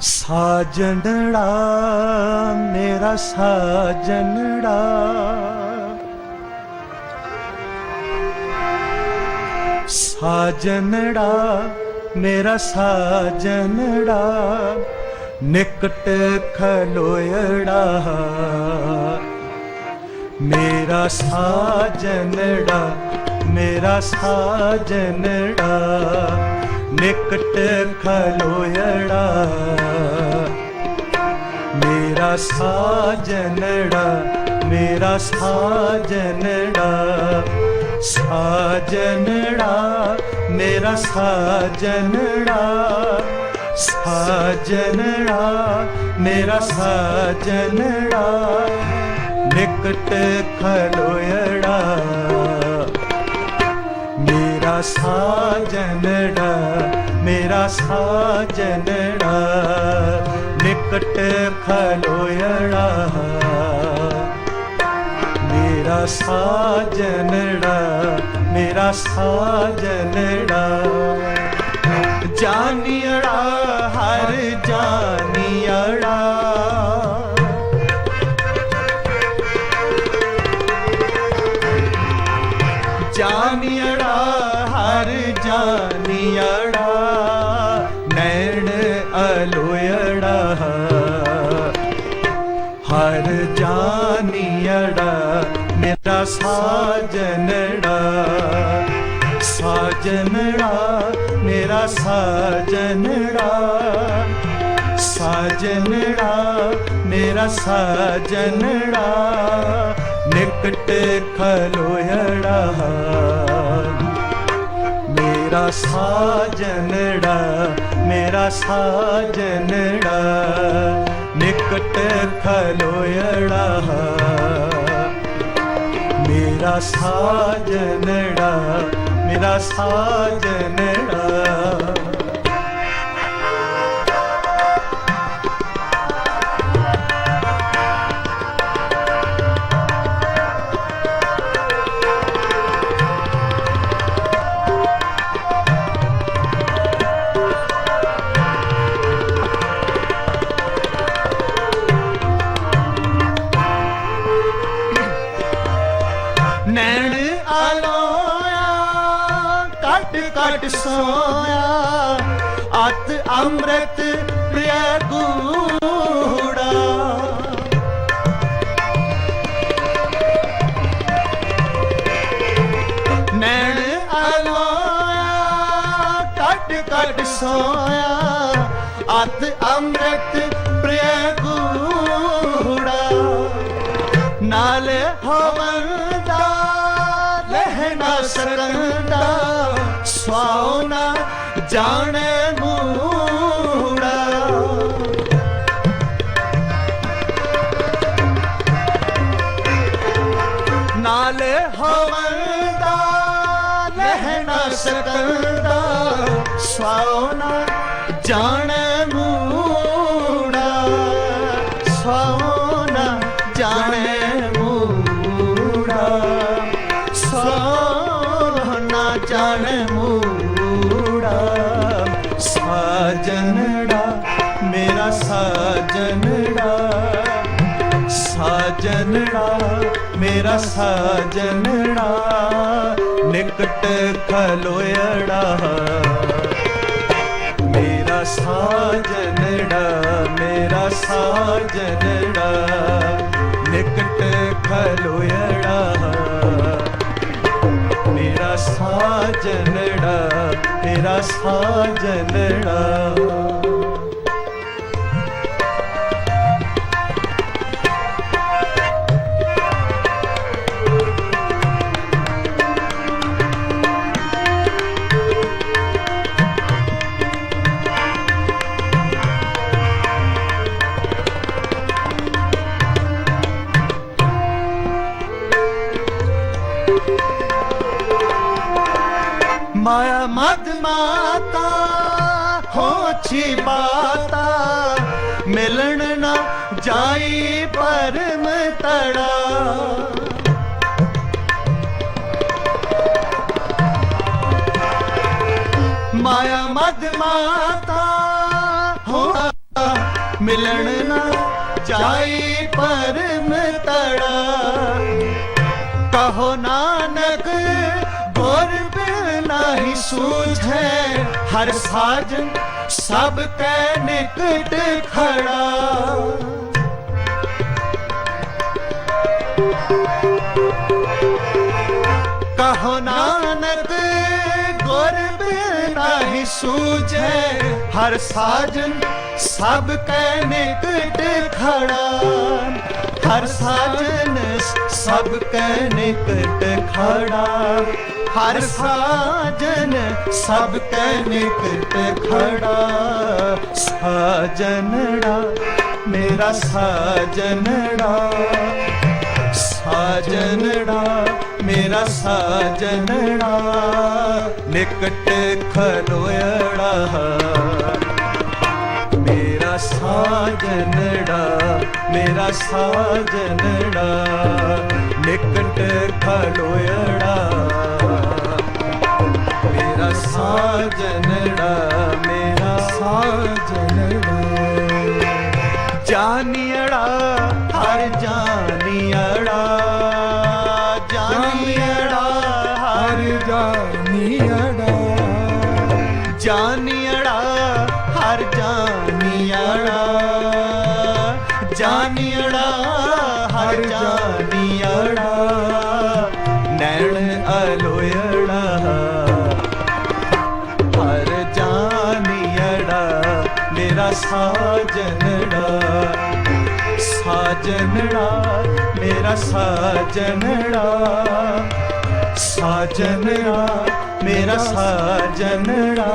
ਸਾਜਣੜਾ ਮੇਰਾ ਸਾਜਣੜਾ। ਸਾਜਣੜਾ ਮੇਰਾ ਸਾਜਣੜਾ ਨਿਕਟ ਖਲੋਇੜਾ। ਮੇਰਾ ਸਾਜਣੜਾ ਮੇਰਾ ਸਾਜਣੜਾ। ਨਿਕਟ ਖਲੋਇੜਾ। ਮੇਰਾ ਸਾਜਣੜਾ ਮੇਰਾ ਸਾਜਣੜਾ ਸਾਜਣੜਾ ਮੇਰਾ ਸਾਜਣੜਾ ਸਾਜਣੜਾ ਮੇਰਾ ਸਾਜਣੜਾ ਨਿਕਟ ਖਲੋਇੜਾ। ਮੇਰਾ ਸਾਜਣੜਾ ਮੇਰਾ ਸਾਜਣੜਾ ਨਿਕਟ ਖਲੋਇੜਾ ਮੇਰਾ ਸਾਜਣੜਾ ਮੇਰਾ ਸਾਜਣੜਾ ਜਾਨੀੜਾ ਹਰ ਜਾਨੀੜਾ ਜਾਨੀੜਾ ਹਰ ਜਾਨੀੜਾ ਨੈਣ ਅਲੋਇੜਾ। ਹਰ ਜਾਨੀੜਾ ਮੇਰਾ ਸਾਜਨੜਾ। ਸਾਜਨੜਾ, ਮੇਰਾ ਸਾਜਨੜਾ। ਸਾਜਨੜਾ, ਮੇਰਾ ਸਾਜਨੜਾ। ਨਿਕਟ ਖਲੋਇੜਾ। ਮੇਰਾ ਸਾਜਨੜਾ ਮੇਰਾ ਸਾਜਨੜਾ ਨਿਕਟ ਖਲੋਇੜਾ ਮੇਰਾ ਸਾਜਨੜਾ ਮੇਰਾ ਸਾਜਨੜਾ ਕੱਟ ਕੱਟ ਸੋਇਆ। ਅਤ ਅੰਮ੍ਰਿਤ ਪ੍ਰਿਆ ਗੂੜਾ। ਨੈਣ ਆਲੋਇਆ ਕੱਟ ਕੱਟ ਸੋਇਆ। ਅਤ ਅੰਮ੍ਰਿਤ ਪ੍ਰਿਆ ਗੂੜਾ। ਨਾਲ ਹਵਨ ਦਾ, ਲਹਿਣਾ ਸਰੰਦਾ ਸਵਾਉਣਾ ਜਾਣੇ ਮੂੜਾ। ਨਾਲ ਹਵਨ ਦਾ ਲਹਿਣਾ ਸਰੰਦਾ ਸਵਾਉਣਾ ਜਾਣੇ ਮੇਰਾ ਨਿਕਟ ਖਲੋਇੜਾ। ਮੇਰਾ ਸਾਜਨੜਾ ਮੇਰਾ ਸਾਜਨੜਾ ਨਿਕਟ ਖਲੋਇੜਾ। ਮੇਰਾ ਸਾਜਨੜਾ ਮੇਰਾ ਸਾਜਨੜਾ ਮਾਇਆ ਮਦ ਮਾਤਾ ਹੋਛੀ ਬਾਤਾ ਮਿਲਣ ਨਾ ਜਾਈ ਪਰਮ ਤੜਾ। ਮਾਇਆ ਮਦ ਮਾਤਾ ਹੋ ਮਿਲਣ ਨਾ ਜਾਈ ਪਰਮ ਤੜਾ। ਕਹੋ ਨਾਨਕ ਨਾਹੀ ਸੂਝੈ ਹਰ ਸਾਜਨ ਸਭ ਕੈ ਨਿਕਟ ਖੜਾ। ਕਹੋ ਨਾਨਕ, ਗੁਰ ਬਿਨ ਸੂਝੈ ਹਰ ਸਾਜਨ ਸਭ ਕੈ ਨਿਕਟ ਖੜਾ। ਹਰ ਸਾਜਨ ਸਭ ਕੈ ਨਿਕਟ ਖੜਾ। ਹਰ ਸਾਜਨ ਸਭ ਕੈ ਨਿਕਟ ਖੜਾ। ਸਾਜਨੜਾ, ਮੇਰਾ ਸਾਜਨੜਾ। ਸਾਜਨੜਾ, ਮੇਰਾ ਸਾਜਨੜਾ। ਨਿਕਟ ਖਲੋਇੜਾ। ਮੇਰਾ ਸਾਜਨੜਾ ਮੇਰਾ ਸਾਜਨੜਾ, ਨਿਕਟ ਖਲੋਇੜਾ। ਮੇਰਾ ਸਾਜਨੜਾ ਮੇਰਾ ਸਾਜਨੜਾ। ਜਾਨੀੜਾ ਹਰ ਜਾਨੀੜਾ ਜਾਨੀੜਾ ਹਰ ਜਾਨੀੜਾ ਜਾਨੀੜਾ ਜਾਨੀੜਾ ਹਰ ਜਾਨੀੜਾ ਨੈਣ ਅਲੋਇੜਾ ਹਰ ਜਾਨੀੜਾ ਮੇਰਾ ਸਾਜਨੜਾ ਸਾਜਨੜਾ ਮੇਰਾ ਸਾਜਨੜਾ ਸਾਜਨੜਾ, ਮੇਰਾ ਸਾਜਨੜਾ,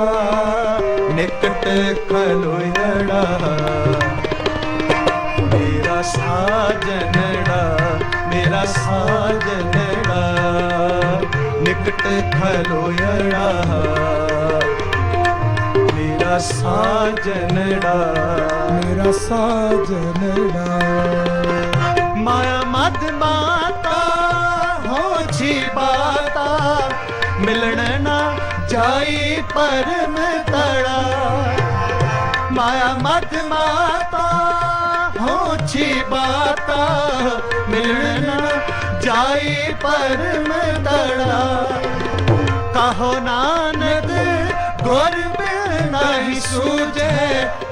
ਨਿਕਟ ਖਲੋਇੜਾ ਮੇਰਾ ਸਾਜਨੜਾ ਮੇਰਾ ਸਾਜਨੜਾ, ਨਿਕਟ ਖਲੋਇੜਾ ਮੇਰਾ ਸਾਜਨੜਾ ਮੇਰਾ ਸਾਜਨੜਾ। ਮਾਇਆ ਮਦ ਜਾਈ ਤੜਾ। ਮਾਇਆ ਮਦ ਮਾਤਾ, ਹੋ ਛੀ ਬਾਤਾ। ਮਿਲਣ ਨਾ ਜਾਈ ਪਰਮ ਤੜਾ। ਕਹੋ ਨਾਨਕ, ਗੁਰ ਬਿਨ ਨਹੀਂ ਸੂਝੇ।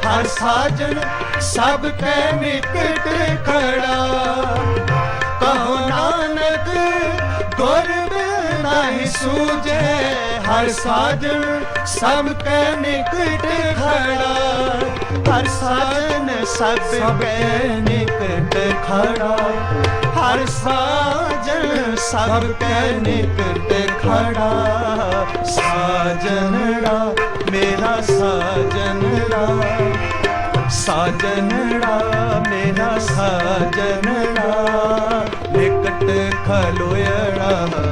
ਹਰ ਸਾਜਨ ਸਭ ਕੈ ਨਿਕਟ ਖੜਾ। ਕਹੋ ਨਾਨਕ, ਗੁਰ ਬਿਨ ਨਹੀਂ ਸੂਝੇ। ਹਰ ਸਾਜਨ ਸਭ ਕੈ ਨਿਕਟ ਖੜਾ। ਹਰ ਸਾਜਨ ਸਭ ਕੈ ਨਿਕਟ ਖੜਾ। ਹਰ ਸਾਜਨ ਸਭ ਕੈ ਨਿਕਟ ਖੜਾ। ਸਾਜਨੜਾ ਮੇਰਾ ਸਾਜਨੜਾ ਸਾਜਨੜਾ ਮੇਰਾ ਸਾਜਨੜਾ ਨਿਕਟ ਖਲੋਇੜਾ ਮੇਰਾ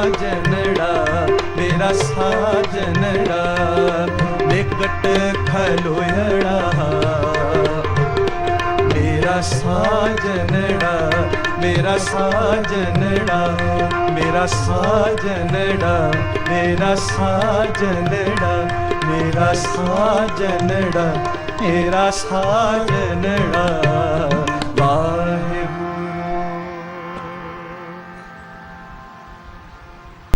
ਸਾਜਨੜਾ, ਮੇਰਾ ਸਾਜਨੜਾ, ਨਿਕਟ ਖਲੋਇੜਾ ਮੇਰਾ ਸਾਜਨੜਾ ਮੇਰਾ ਸਾਜਨੜਾ ਮੇਰਾ ਸਾਜਨੜਾ ਮੇਰਾ ਸਾਜਨੜਾ ਮੇਰਾ ਸਾਜਨੜਾ ਮੇਰਾ ਸਾਜਨੜਾ। ਵਾਹਿ